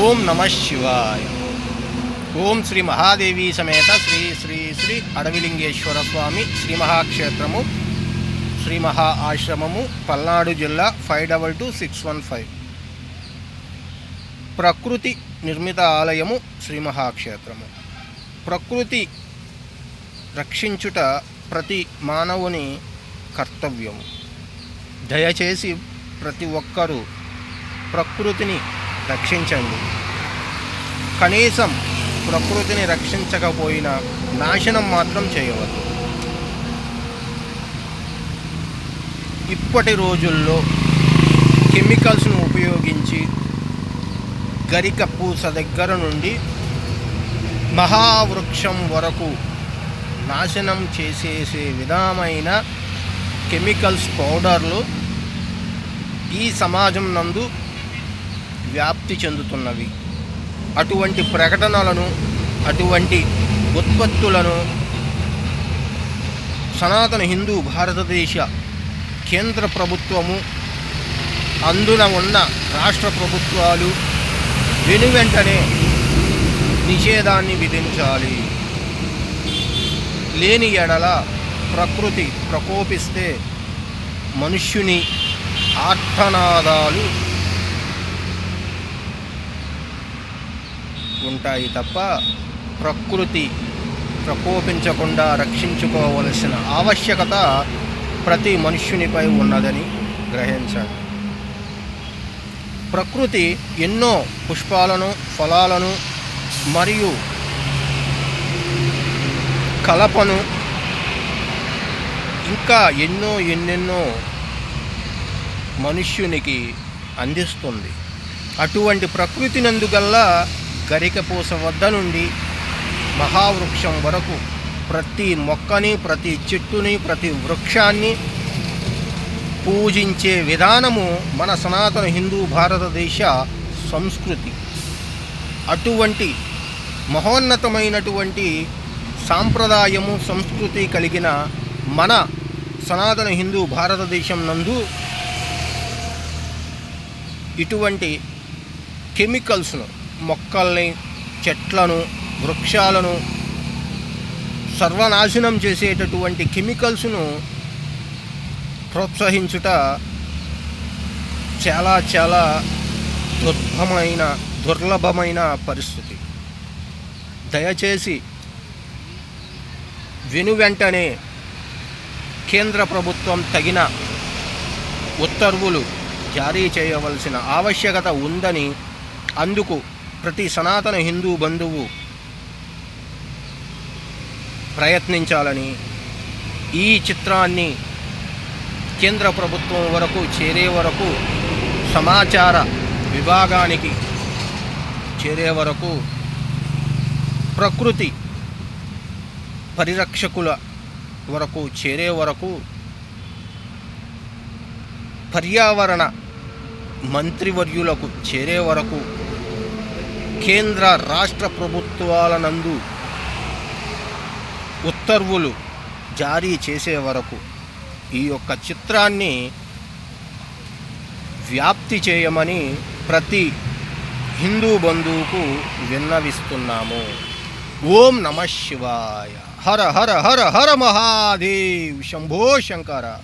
ఓం నమ శివాయ. ఓం శ్రీ మహాదేవి సమేత శ్రీ శ్రీ శ్రీ అడవిలింగేశ్వర స్వామి శ్రీ మహాక్షేత్రము శ్రీ మహా ఆశ్రమము పల్నాడు జిల్లా five double two six one five. ప్రకృతి నిర్మిత ఆలయము శ్రీ మహాక్షేత్రము. ప్రకృతి రక్షించుట ప్రతి మానవుని కర్తవ్యము. దయచేసి ప్రతి ఒక్కరూ ప్రకృతిని రక్షించండి. కనీసం ప్రకృతిని రక్షించకపోయినా నాశనం మాత్రం చేయవద్దు. ఇప్పటి రోజుల్లో కెమికల్స్ను ఉపయోగించి గరిక పూస దగ్గర నుండి మహావృక్షం వరకు నాశనం చేసేసే విధమైన కెమికల్స్ పౌడర్లు ఈ సమాజం నందు వ్యాప్తి చెందుతున్నవి. అటువంటి ప్రకటనలను అటువంటి ఉత్పత్తులను సనాతన హిందూ భారతదేశ కేంద్ర ప్రభుత్వము అందున ఉన్న రాష్ట్ర ప్రభుత్వాలు వెను వెంటనే నిషేధాన్ని విధించాలి. లేని ఎడల ప్రకృతి ప్రకోపిస్తే మనుష్యుని ఆర్తనాదాలు ఉంటాయి తప్ప ప్రకృతి ప్రకోపించకుండా రక్షించుకోవలసిన ఆవశ్యకత ప్రతి మనుష్యునిపై ఉన్నదని గ్రహించాలి. ప్రకృతి ఎన్నో పుష్పాలను ఫలాలను మరియు కలపను ఇంకా ఎన్నో ఎన్నెన్నో మనుష్యునికి అందిస్తుంది. అటువంటి ప్రకృతి నందుగల్లా గరికపోస వద్ద నుండి మహావృక్షం వరకు ప్రతి మొక్కని ప్రతి చెట్టుని ప్రతి వృక్షాన్ని పూజించే విధానము మన సనాతన హిందూ భారతదేశ సంస్కృతి. అటువంటి మహోన్నతమైనటువంటి సాంప్రదాయము సంస్కృతి కలిగిన మన సనాతన హిందూ భారతదేశం నందు ఇటువంటి కెమికల్స్ను మొక్కల్ని చెట్లను వృక్షాలను సర్వనాశనం చేసేటటువంటి కెమికల్స్ను ప్రోత్సహించుట చాలా చాలా దుర్భమైన దుర్లభమైన పరిస్థితి. దయచేసి వెను వెంటనే కేంద్ర ప్రభుత్వం తగిన ఉత్తర్వులు జారీ చేయవలసిన ఆవశ్యకత ఉందని అందుకు ప్రతి సనాతన హిందూ బంధువు ప్రయత్నించాలని ఈ చిత్రాన్ని కేంద్ర ప్రభుత్వం వరకు చేరే వరకు సమాచార విభాగానికి చేరే వరకు ప్రకృతి పరిరక్షకుల వరకు చేరే వరకు పర్యావరణ మంత్రివర్యులకు చేరే వరకు కేంద్ర రాష్ట్ర ప్రభుత్వాల నందు ఉత్తర్వులు జారీ చేసే వరకు ఈ యొక్క చిత్రాన్ని వ్యాప్తి చేయమని ప్రతి హిందూ బంధువుకు విన్నవిస్తున్నాము. ఓం నమ శివాయ. హర హర హర హర మహాదేవ్. శంభో శంకర.